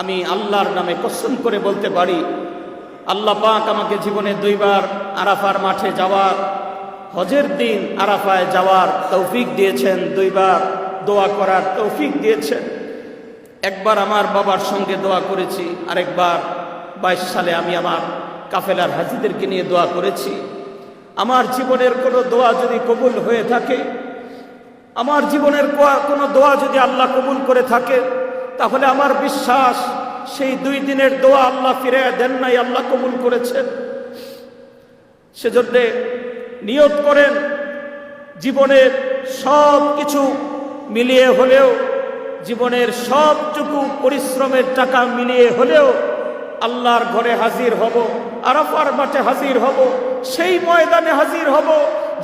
আমি আল্লাহর নামে কসম করে বলতে পারি, আল্লাহ পাক আমাকে জীবনে দুইবার আরাফার মাঠে যাওয়ার, হজের দিন আরাফায় যাওয়ার তৌফিক দিয়েছেন, দুইবার দোয়া করার তৌফিক দিয়েছেন। একবার আমার বাবার সঙ্গে দোয়া করেছি, আরেকবার বাইশ সালে আমি আমার কাফেলার হাজিদেরকে নিয়ে দোয়া করেছি। আমার জীবনের কোনো দোয়া যদি কবুল হয়ে থাকে আমার জীবনের কোনো দোয়া যদি আল্লাহ কবুল করে থাকে, তাহলে আমার বিশ্বাস সেই দুই দিনের দোয়া আল্লাহ ফিরে দেন নাই, আল্লাহ কবুল করেছেন। সেজন্যে নিয়ত করেন, জীবনের সব কিছু মিলিয়ে হলেও, জীবনের সবটুকু পরিশ্রমের টাকা মিলিয়ে হলেও আল্লাহর ঘরে হাজির হব, আরাফার মাঠে হাজির হব, সেই ময়দানে হাজির হব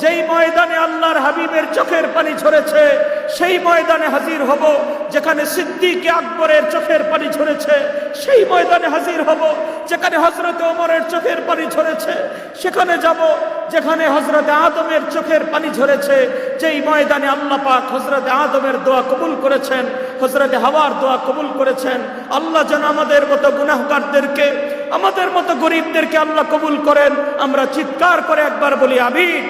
যেই ময়দানে আল্লাহর হাবিবের চোখের পানি ঝরেছে, সেই ময়দানে হাজির হব যেখানে সিদ্দিকে আকবরের চোখের পানি ঝরেছে, সেই ময়দানে হাজির হব যেখানে হজরতে ওমরের চোখের পানি ঝরেছে, সেখানে যাব যেখানে হজরতে আদমের চোখের পানি ঝরেছে, যেই ময়দানে আল্লাহ পাক হজরতে আদমের দোয়া কবুল করেছেন হজরতে হাওয়ার দোয়া কবুল করেছেন, আল্লাহ যেন আমাদের মতো গুনাহগারদেরকে, আমাদের মতো গরিবদেরকে আল্লাহ কবুল করেন, আমরা চিৎকার করে একবার বলি, আমিন।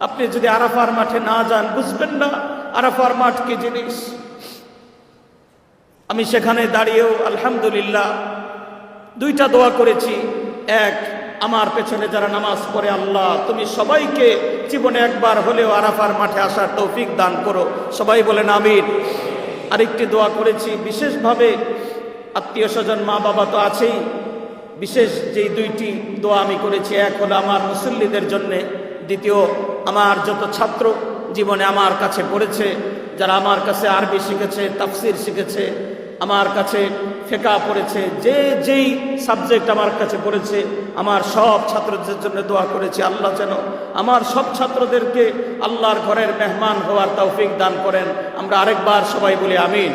আপনি যদি আরাফার মাঠে না যান, বুঝবেন না আরাফার মাঠ কি জিনিস? আমি সেখানে দাঁড়িয়েও আলহামদুলিল্লাহ দুইটা দোয়া করেছি। এক, আমার পেছনে যারা নামাজ পড়ে, আল্লাহ, তুমি সবাইকে জীবনে একবার হলেও আরাফার মাঠে আসার তৌফিক দান করো। সবাই বলেন আমিন। আরেকটি দোয়া করেছি, বিশেষভাবে আত্মীয় স্বজন, মা বাবা তো আছেই। বিশেষ যেই দুইটি দোয়া আমি করেছি, এক হলো আমার মুসল্লিদের জন্যে দ্বিতীয়, আমার যত ছাত্র জীবনে আমার কাছে পড়েছে, যারা আমার কাছে আরবি শিখেছে, তাফসির শিখেছে, আমার কাছে ফেকা পড়েছে, যে যেই সাবজেক্ট আমার কাছে পড়েছে, আমার সব ছাত্রদের জন্য দোয়া করেছি আল্লাহ যেন আমার সব ছাত্রদেরকে আল্লাহর ঘরের মেহমান হওয়ার তৌফিক দান করেন। আমরা আরেকবার সবাই বলি আমিন।